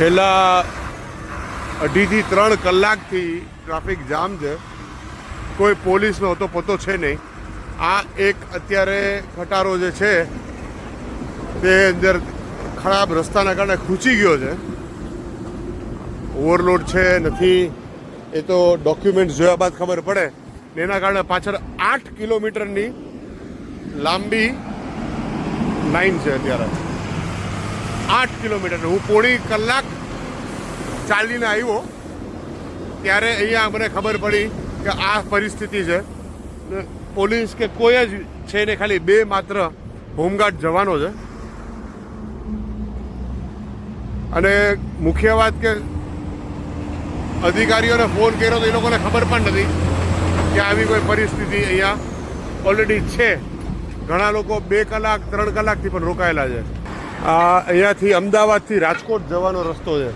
છેલ્લા અઢીથી ત્રણ કલાકથી ટ્રાફિક જામ છે. કોઈ પોલીસનો તો પતો છે નહીં. આ એક અત્યારે ખટારો જે છે, તે અંદર ખરાબ રસ્તાના કારણે ખૂંચી ગયો છે. ઓવરલોડ છે નથી. એ તો ડોક્યુમેન્ટ્સ જોયા બાદ ખબર પડે. એના કારણે પાછળ આઠ કિલોમીટરની લાંબી લાઈન છે અત્યારે. આઠ કિલોમીટર. હું પોણી કલાક ચાલીને આવ્યો, ત્યારે અહીંયા મને ખબર પડી કે આ પરિસ્થિતિ છે. પોલીસ કે કોઈ જ છે ને ખાલી બે માત્ર હોમગાર્ડ જવાનો છે. અને મુખ્ય વાત કે અધિકારીઓને ફોન કર્યો તો એ લોકોને ખબર પણ નથી કે આવી કોઈ પરિસ્થિતિ અહીંયા ઓલરેડી છે. ઘણા લોકો બે કલાક, ત્રણ કલાકથી પણ રોકાયેલા છે. આ અહીંયાથી અમદાવાદથી રાજકોટ જવાનો રસ્તો છે.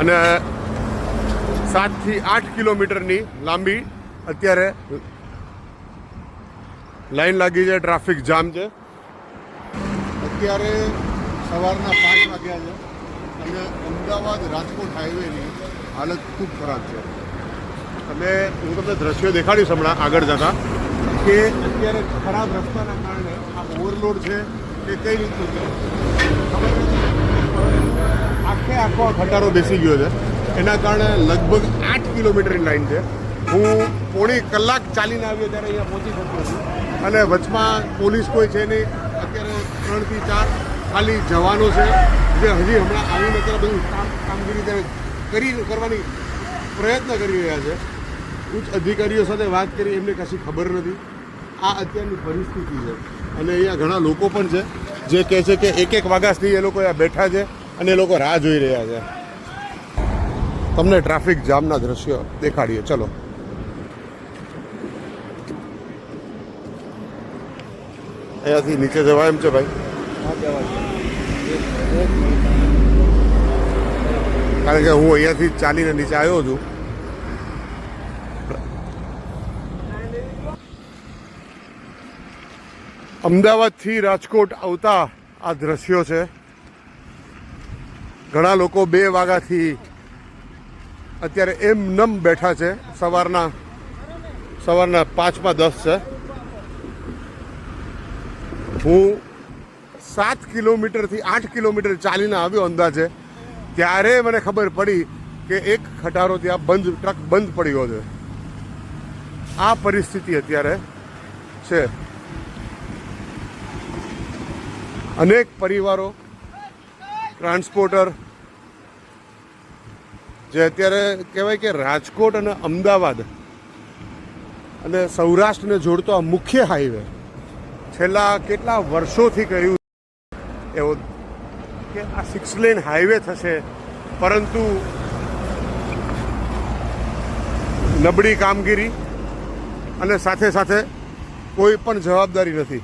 અને સાતથી આઠ કિલોમીટરની લાંબી અત્યારે લાઈન લાગી છે, ટ્રાફિક જામ છે. અત્યારે સવારના પાંચ વાગ્યા છે અને અમદાવાદ રાજકોટ હાઈવેની હાલત ખૂબ ખરાબ છે. તમે, હું તમને દ્રશ્યો દેખાડીશ હમણાં આગળ જતા. કે અત્યારે ખરાબ રસ્તાના કારણે આ ઓવરલોડ છે કે કઈ રીતનું છે. આખે આખો ખટારો બેસી ગયો છે. એના કારણે લગભગ આઠ કિલોમીટરની લાઈન છે. હું પોણી કલાક ચાલીને આવ્યો ત્યારે અહીંયા પહોંચી શકતો છું. અને વચમાં પોલીસ કોઈ છે નહીં. અત્યારે ત્રણથી ચાર ખાલી જવાનો છે. જે હજી હમણાં આવીને અત્યારે બધું કામ કામગીરી કરી કરવાની પ્રયત્ન કરી રહ્યા છે. ઉચ્ચ અધિકારીઓ સાથે વાત કરી, એમને કશી ખબર નથી. આ અત્યારની પરિસ્થિતિ છે. અને અહીંયા ઘણા લોકો પણ છે, જે કહે છે કે એક એક વાગાસથી એ લોકો અહીંયા બેઠા છે અને એ લોકો રાહ જોઈ રહ્યા છે. તમને ટ્રાફિક જામના દ્રશ્યો દેખાડીએ. ચલો. અહીંયાથી નીચે જવાય એમ છે ભાઈ? કારણ કે હું અહીંયાથી ચાલીને નીચે આવ્યો છું. અમદાવાદથી રાજકોટ આવતા આ દ્રશ્યો છે. ઘણા લોકો બે વાગ્યાથી અત્યારે એમ નમ બેઠા છે. સવારના સવારના પાંચમાં દસ છે. હું સાત કિલોમીટરથી આઠ કિલોમીટર ચાલીને આવ્યો અંદાજે. ત્યારે મને ખબર પડી કે એક ખટારો ત્યાં બંધ, ટ્રક બંધ પડ્યો છે. આ પરિસ્થિતિ અત્યારે છે. અનેક પરિવારો ટ્રાન્સપોર્ટર જે અત્યારે કહેવાય કે રાજકોટ અને અમદાવાદ અને સૌરાષ્ટ્રને જોડતો આ મુખ્ય હાઈવે છેલ્લા કેટલા વર્ષોથી કર્યું એવો કે આ સિક્સ લેન હાઈવે થશે, પરંતુ નબળી કામગીરી અને સાથે સાથે કોઈ પણ જવાબદારી નથી.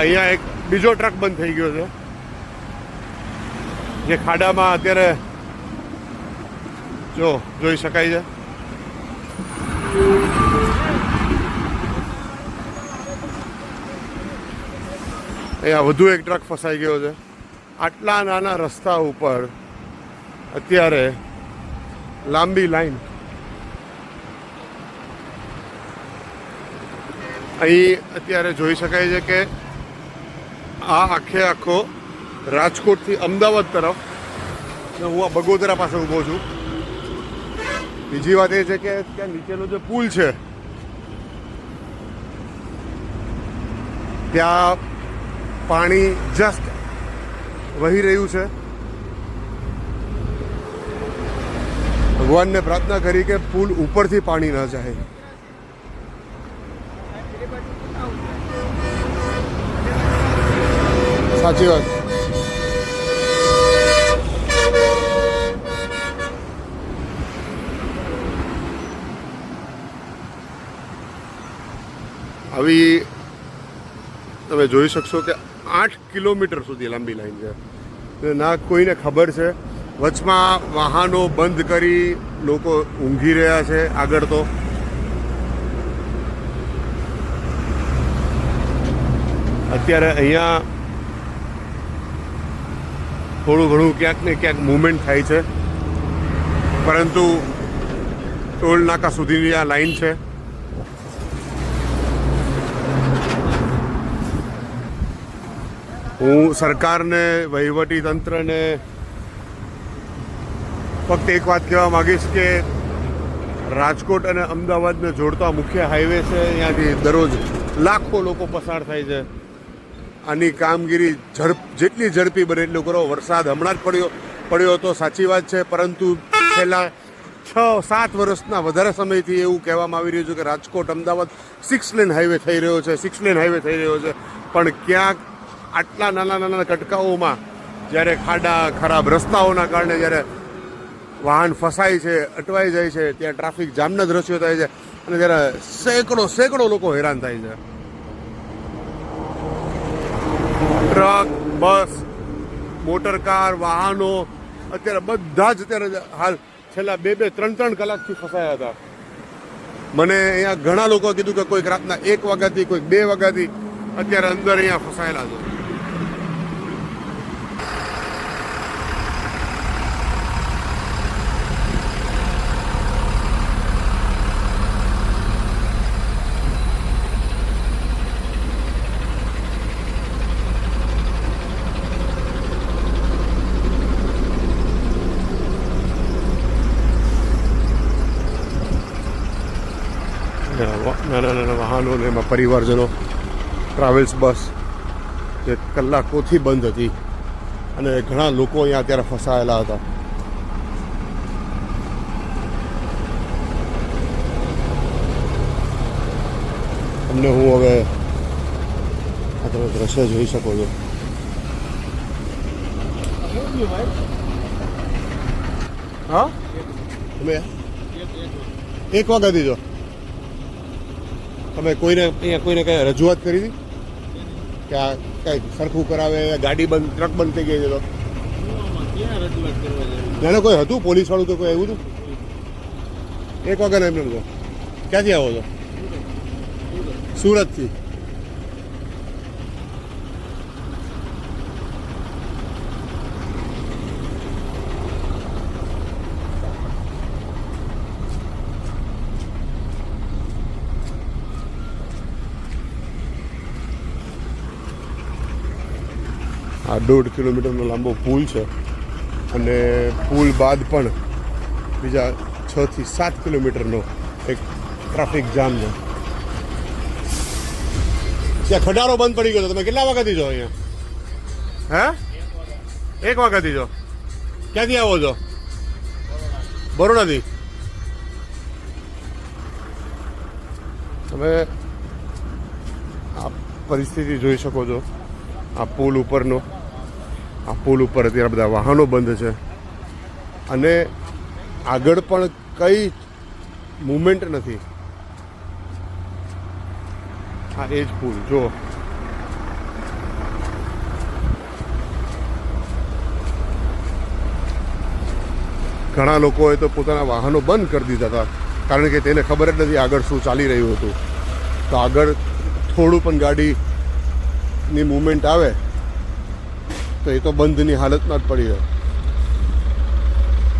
અહીંયા એક બીજો ટ્રક બંધ થઈ ગયો છે. જે ખાડામાં અત્યારે જો જોઈ શકાય છે. અહીંયા વધુ એક ટ્રક ફસાઈ ગયો છે. આટલા નાના રસ્તા ઉપર અત્યારે લાંબી લાઈન. અહીં અત્યારે જોઈ શકાય છે કે આ આખે આખો રાજકોટથી અમદાવાદ તરફ. ને હું આ બગોદરા પાસે ઊભો છું. બીજી વાત એ છે કે ત્યાં નીચેનો જે પુલ છે, ત્યાં પાણી જસ્ટ વહી રહ્યું છે. ભગવાનને પ્રાર્થના કરી કે પુલ ઉપરથી પાણી ન જાય. સાચી વાત. આવી તમે જોઈ શકશો કે આઠ કિલોમીટર સુધી લાંબી લાઈન છે. ના કોઈને ખબર છે. વચમાં વાહનો બંધ કરી લોકો ઊંઘી રહ્યા છે આગળ તો. અત્યારે અહીંયા થોડું ઘણું ક્યાંક ને ક્યાંક મુવમેન્ટ થાય છે. પરંતુ ટોલ નાકા સુધીની આ લાઈન છે. હું સરકારને, વહીવટી તંત્રને ફક્ત એક વાત કહેવા માગીશ કે રાજકોટ અને અમદાવાદને જોડતા મુખ્ય હાઈવે છે. ત્યાંથી દરરોજ લાખો લોકો પસાર થાય છે. આની કામગીરી ઝડપ, જેટલી ઝડપી બને એટલું કરો. વરસાદ હમણાં જ પડ્યો પડ્યો હતો સાચી વાત છે, પરંતુ છેલ્લા છ, સાત વર્ષના વધારે સમયથી એવું કહેવામાં આવી રહ્યું છે કે Rajkot, Ahmedabad six lane highway થઈ રહ્યો છે, સિક્સ લેન હાઈવે થઈ રહ્યો છે. પણ ક્યાંક આટલા નાના નાના કટકાઓમાં જ્યારે ખાડા, ખરાબ રસ્તાઓના કારણે જ્યારે વાહન ફસાય છે, અટવાઈ જાય છે, ત્યાં ટ્રાફિક જામના દ્રશ્યો થાય છે અને જ્યારે સેંકડો સેંકડો લોકો હેરાન થાય છે. ટ્રક, બસ, મોટર કાર, વાહનો, અત્યારે બધા જ અત્યારે હાલ છેલ્લા બે બે, ત્રણ ત્રણ કલાકથી ફસાયા હતા. મને અહીંયા ઘણા લોકો કીધું કે કોઈક રાતના એક વાગ્યાથી, કોઈક બે વાગ્યાથી અત્યારે અંદર અહીંયા ફસાયેલા છે નાના નાના વાહનો ને એમાં પરિવારજનો ટ્રાવેલ્સ બસ જે કલાકોથી બંધ હતી. અને ઘણા લોકો અહીંયા અત્યારે ફસાયેલા હતા. તમને હું હવે આ તમે દ્રશ્ય જોઈ શકો છો. હા? તમે? એક વાગ્યા જો તમે કોઈને અહીંયા કોઈને કઈ રજૂઆત કરી હતી? કે આ કઈ સરખું કરાવે ગાડી બંધ, ટ્રક બંધ થઈ ગઈ છે તો? નાના કોઈ હતું? પોલીસ વાળું તો કોઈ આવ્યું હતું? એક વાગ્યા એમને ક્યાંથી આવો છો? સુરતથી? આ દોઢ કિલોમીટરનો લાંબો પુલ છે. અને પુલ બાદ પણ બીજા છ થી સાત કિલોમીટરનો એક ટ્રાફિક જામ છે. ત્યાં ખડારો બંધ પડી ગયો તમે કેટલા વાગ્યાથી છો અહીંયા? હે? એક વાગ્યાથી છો? ક્યાંથી આવો છો? બરોડાથી? તમે આ પરિસ્થિતિ જોઈ શકો છો. આ પુલ ઉપરનો પુલ ઉપર અત્યારે બધા વાહનો બંધ છે. અને આગળ પણ કઈ મુમેન્ટ નથી. આ એ જ પુલ જો ઘણા લોકોએ તો પોતાના વાહનો બંધ કરી દીધા હતા, કારણ કે તેને ખબર જ નથી આગળ શું ચાલી રહ્યું હતું. તો આગળ થોડું પણ ગાડીની મુમેન્ટ આવે તો એ તો બંધની હાલતમાં જ પડી રહે.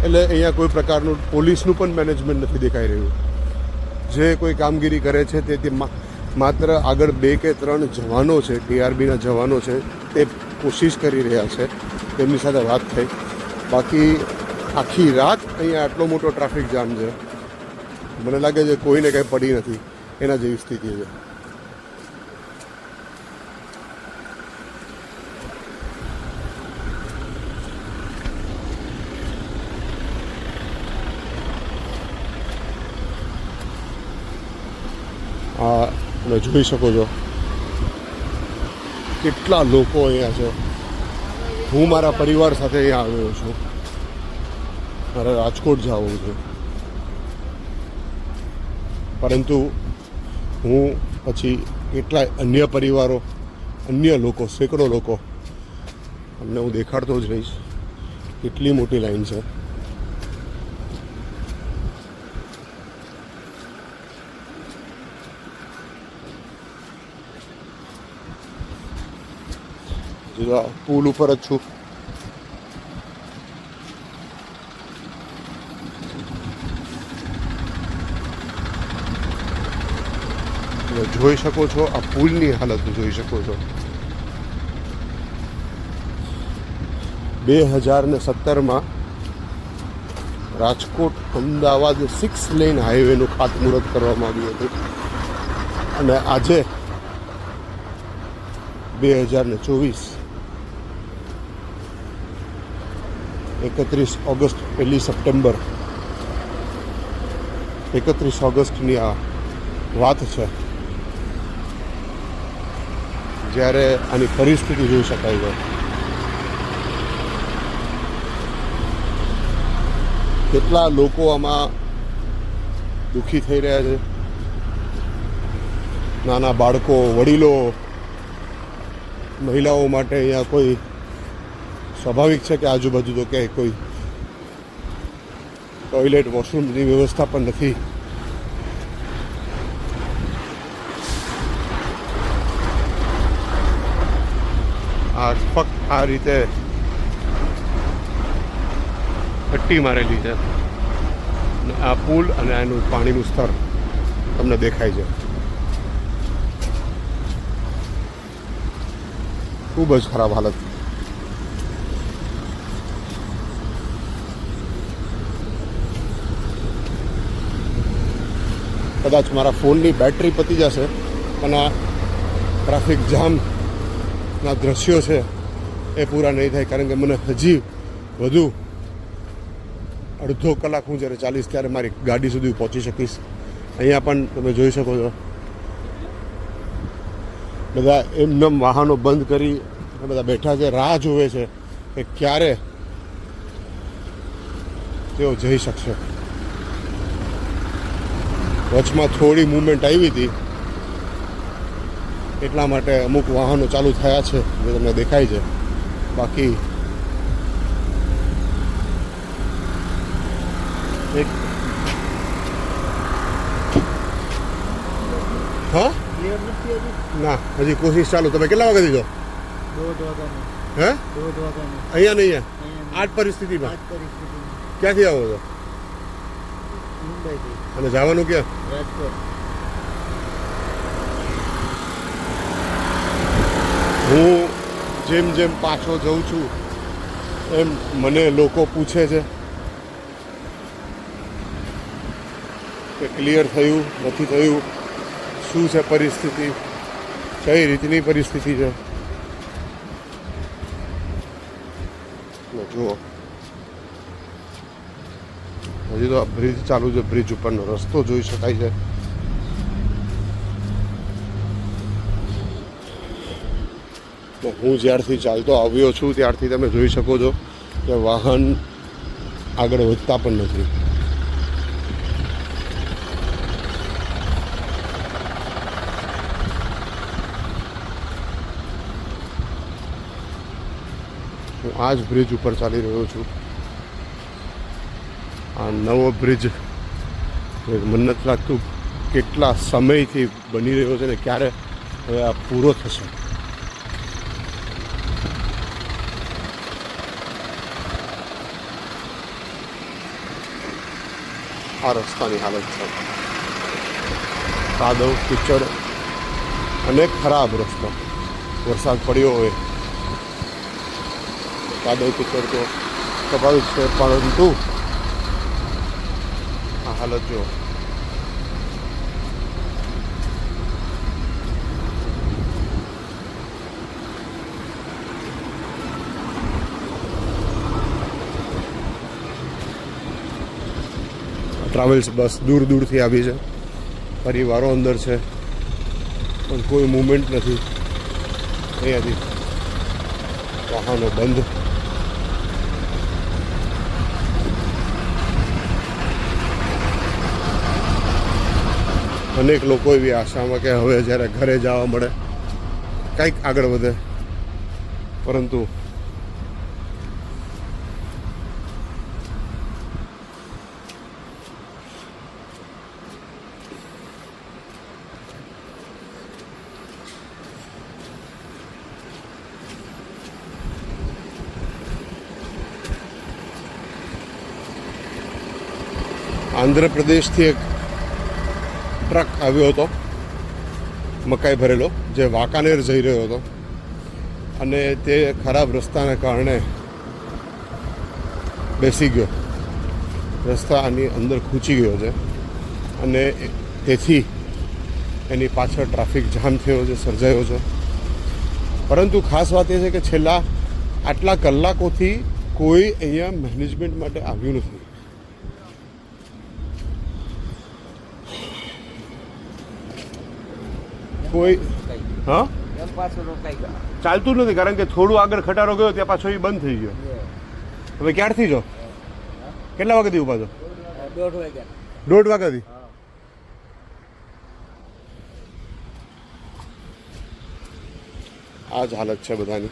એટલે અહીંયા કોઈ પ્રકારનું પોલીસનું પણ મેનેજમેન્ટ નથી દેખાઈ રહ્યું. જે કોઈ કામગીરી કરે છે તે માત્ર આગળ બે કે ત્રણ જવાનો છે, ટીઆરબીના જવાનો છે, તે કોશિશ કરી રહ્યા છે. તેમની સાથે વાત થઈ. બાકી આખી રાત અહીંયા આટલો મોટો ટ્રાફિક જામ છે. મને લાગે છે કોઈને કંઈ પડી નથી. એના જેવી સ્થિતિ છે આ જોઈ શકો છો. કેટલા લોકો અહીંયા છે. હું મારા પરિવાર સાથે અહીંયા આવ્યો છું. મારે રાજકોટ જવું છે. પરંતુ હું પછી કેટલાય અન્ય પરિવારો, અન્ય લોકો, સેંકડો લોકો અમને હું દેખાડતો જ રહીશ. કેટલી મોટી લાઈન છે. હજુ પુલ ઉપર જ છું. જોઈ શકો છો, આ પુલની હાલત જોઈ શકો છો. બે હજાર ને સત્તરમાં રાજકોટ અમદાવાદ સિક્સ લેન હાઈવેનું ખાતમુહૂર્ત કરવામાં આવ્યું હતું. અને આજે બે હજાર ને ચોવીસ એકત્રીસ ઓગસ્ટ, પહેલી સપ્ટેમ્બર. એકત્રીસ ઓગસ્ટની આ વાત છે. જ્યારે આની પરિસ્થિતિ જોઈ શકાય છે કેટલા લોકો આમાં દુઃખી થઈ રહ્યા છે. નાના બાળકો, વડીલો, મહિલાઓ માટે અહીંયા કોઈ સ્વાભાવિક છે કે આજુબાજુ તો ક્યાંય કોઈ ટોયલેટ વોશરૂમની વ્યવસ્થા પણ નથી. આ ફક્ત આ રીતે પટ્ટી મારેલી છે. આ પુલ અને એનું પાણીનું સ્તર તમને દેખાય છે. ખૂબ જ ખરાબ હાલત. કદાચ મારા ફોનની બેટરી પતી જશે અને ટ્રાફિક જામના દ્રશ્યો છે એ પૂરા નહીં થાય. કારણ કે મને હજી વધુ અડધો કલાક હું જ્યારે ચાલીશ ત્યારે મારી ગાડી સુધી પહોંચી શકીશ. અહીંયા પણ તમે જોઈ શકો છો. બધા એમનેમ વાહનો બંધ કરી બધા બેઠા છે. રાહ જોવે છે કે ક્યારે તેઓ જઈ શકશે. વચમાં થોડી મુવમેન્ટ આવી હતી. એટલા માટે અમુક વાહનો ચાલુ થયા છે જે તમને દેખાય છે. બાકી એક હા? ના હજી કોશિશ ચાલુ. તમે કેટલા વાગે દીધો? હે? અહીંયા નહીં અહીંયા. પરિસ્થિતિમાં? આ જ પરિસ્થિતિમાં. ક્યાંથી આવો છો? મુંબઈથી. અને જવાનું ક્યાં? રાજકોટ. હું જેમ જેમ પાછો જઉં છું એમ મને લોકો પૂછે છે કે ક્લિયર થયું નથી થયું શું છે પરિસ્થિતિ કઈ રીતની પરિસ્થિતિ છે? તો બ્રિજ ચાલુ છે, બ્રિજ ઉપરનો રસ્તો જોઈ શકાય છે. તો હું જ્યારથી ચાલતો આવ્યો છું, ત્યારથી તમે જોઈ શકો છો કે વાહન આગળ વધતા પણ નથી. હું આ જ બ્રિજ ઉપર ચાલી રહ્યો છું. આ નવો બ્રિજ મન્નત લાગતું કેટલા સમયથી બની રહ્યો છે ને ક્યારે હવે આ પૂરો થશે. આ રસ્તાની હાલત છે. કાદવ કિચડ અને ખરાબ રસ્તો. વરસાદ પડ્યો હોય. કાદવ કિચડ તો સ્વાભાવિક છે, પરંતુ હાલત જો ટ્રાવેલ્સ બસ દૂર દૂરથી આવી છે. પરિવારો અંદર છે. પણ કોઈ મુવમેન્ટ નથી. અહીંયાથી વાહનો બંધ. અનેક લોકો એવી આશામાં કે હવે જ્યારે ઘરે જવા મળે, કંઈક આગળ વધે. પરંતુ આંધ્રપ્રદેશથી એક ટ્રક આવ્યો હતો, મકાઈ ભરેલો, જે વાંકાનેર જઈ રહ્યો હતો. અને તે ખરાબ રસ્તાને કારણે બેસી ગયો. રસ્તાની અંદર ખૂંચી ગયો છે. અને તેથી એની પાછળ ટ્રાફિક જામ થયો છે, સર્જાયો છે. પરંતુ ખાસ વાત એ છે કે છેલ્લા આટલા કલાકોથી કોઈ અહીંયા મેનેજમેન્ટ માટે આવ્યું નથી. કોઈ? હા? એમ પાછું રોકાઈ ગયા ચાલતું નથી કારણ કે થોડું આગળ ખટારો ગયો ત્યાં પાછો એ બંધ થઈ ગયો. હવે ક્યારથી છો કેટલા વાગ્યાથી ઊભા છો દોઢ વાગ્યા દોઢ વાગ્યાથી આ જ હાલત છે બધાની.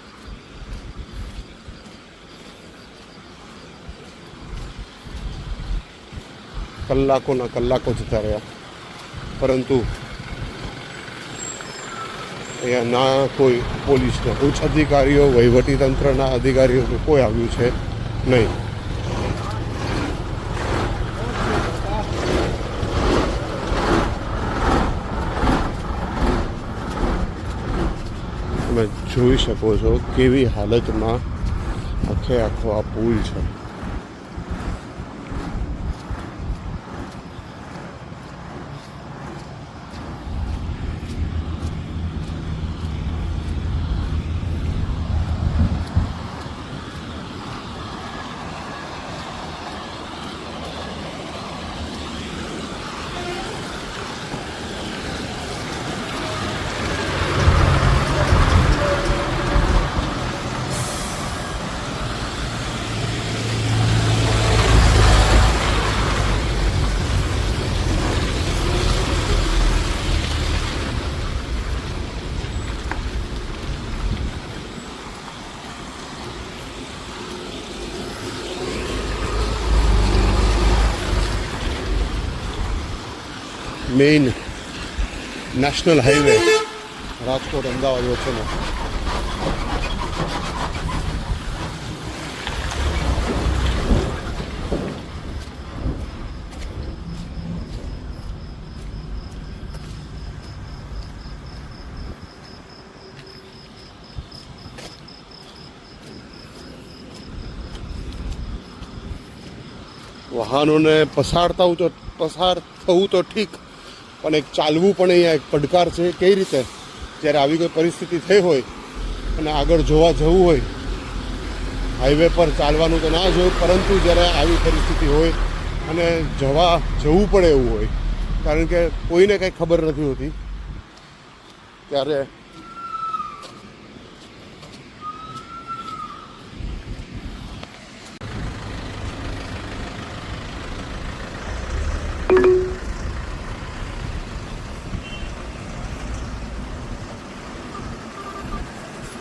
કલાકોના કલાકો જતા રહ્યા. પરંતુ અહીંયા ના કોઈ પોલીસના ઉચ્ચ અધિકારીઓ વહીવટી તંત્રના અધિકારીઓ કોઈ આવ્યું છે નહીં. તમે જોઈ શકો છો કેવી હાલતમાં આખે આખો આ પુલ છે. Main national highway Rajkot Ahmedabad વચ્ચેનો વાહનોને પસારતા તો પસાર થવું તો ઠીક. પણ એક ચાલવું પણ અહીંયા એક પડકાર છે કઈ રીતે? જ્યારે આવી કોઈ પરિસ્થિતિ થઈ હોય અને આગળ જોવા જવું હોય હાઈવે પર ચાલવાનું તો ના જોયું, પરંતુ જ્યારે આવી પરિસ્થિતિ હોય અને જવા જવું પડે એવું હોય, કારણ કે કોઈને કંઈ ખબર નથી હોતી, ત્યારે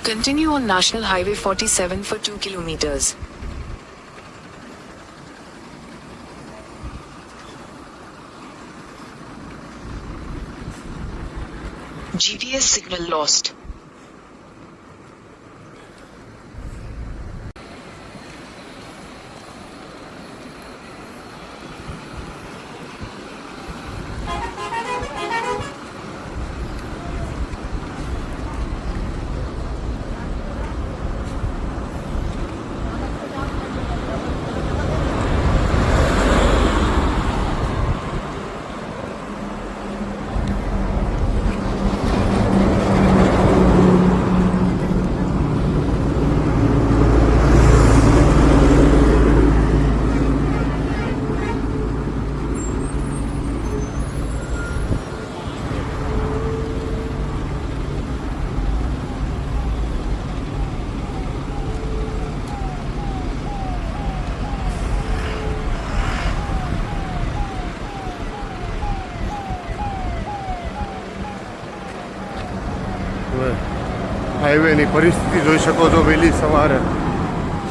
Continue on National Highway 47 for 2 kilometers. GPS signal lost. હાઈવેની પરિસ્થિતિ જોઈ શકો છો વહેલી સવારે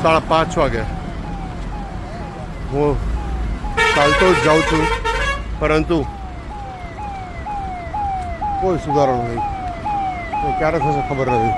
સાડા પાંચ વાગે. હું ચાલતો જ જાઉં છું, પરંતુ કોઈ સુધારો નહીં ક્યારે થશે ખબર નથી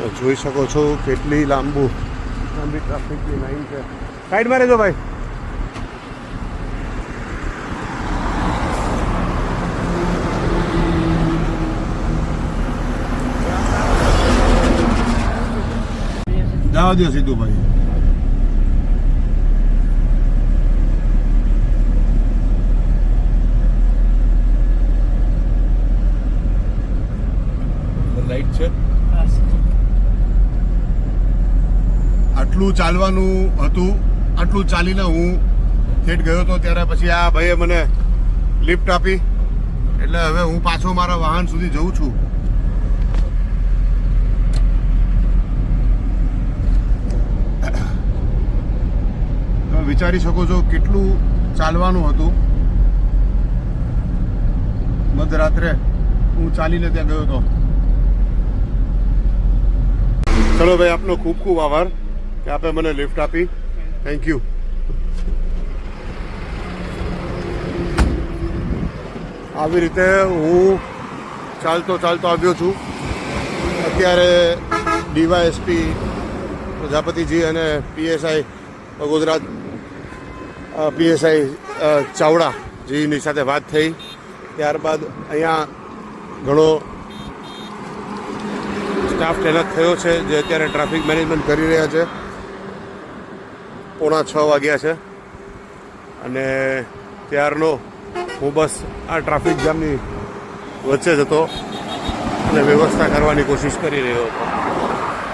તો જોઈ શકો છો કેટલી લાંબુ લાંબી ટ્રાફિકની લાઈન છે. સાઈડમાં રહેજો ભાઈ. જવા દો સીધું ભાઈ લાઈટ છે આટલું ચાલવાનું હતું, આટલું ચાલીને હું ઠેઠ ગયો હતો, ત્યારે પછી આ ભાઈએ મને લિફ્ટ આપી. એટલે હવે હું પાછો મારા વાહન સુધી જઉં છું. તમે વિચારી શકો છો કેટલું ચાલવાનું હતું. મધરાત્રે હું ચાલીને ત્યાં ગયો હતો. ચલો ભાઈ, આપનો ખૂબ ખૂબ આભાર. કે આપે મને લિફ્ટ આપી. થેન્ક યુ આવી રીતે હું ચાલતો ચાલતો આવ્યો છું. અત્યારે ડીવાયએસપી પ્રજાપતિજી અને પીએસઆઈ ગુજરાત પીએસઆઈ ચાવડાજીની સાથે વાત થઈ. ત્યારબાદ અહીંયા ઘણો સ્ટાફ તૈનાત થયો છે જે અત્યારે ટ્રાફિક મેનેજમેન્ટ કરી રહ્યા છે. પોણા છ વાગ્યા છે. અને ત્યારનો હું બસ આ ટ્રાફિક જામની વચ્ચે જ હતો અને વ્યવસ્થા કરવાની કોશિશ કરી રહ્યો હતો.